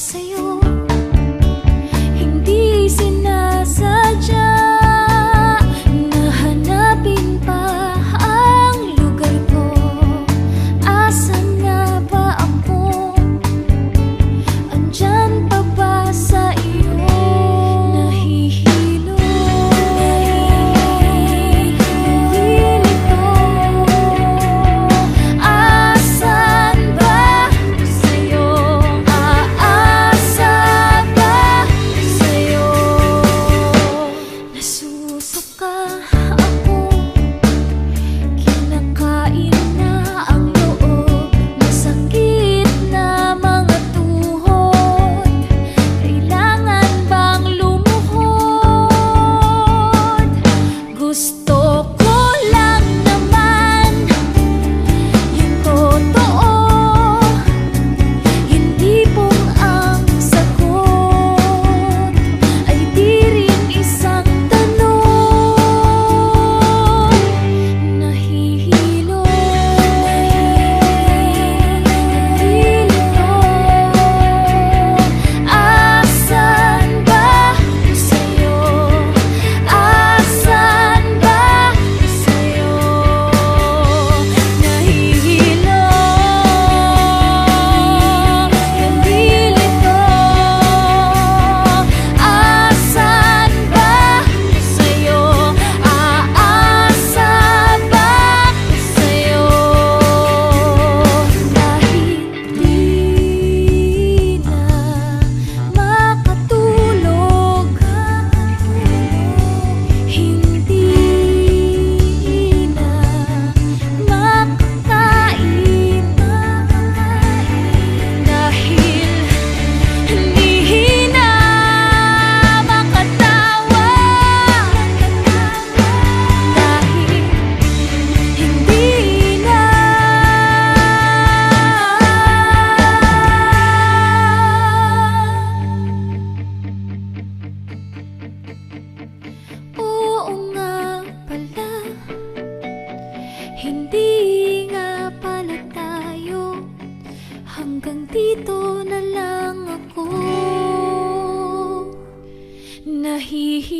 sa'yo. Hindi nga pala tayo. Hanggang dito na lang ako. Nahihiya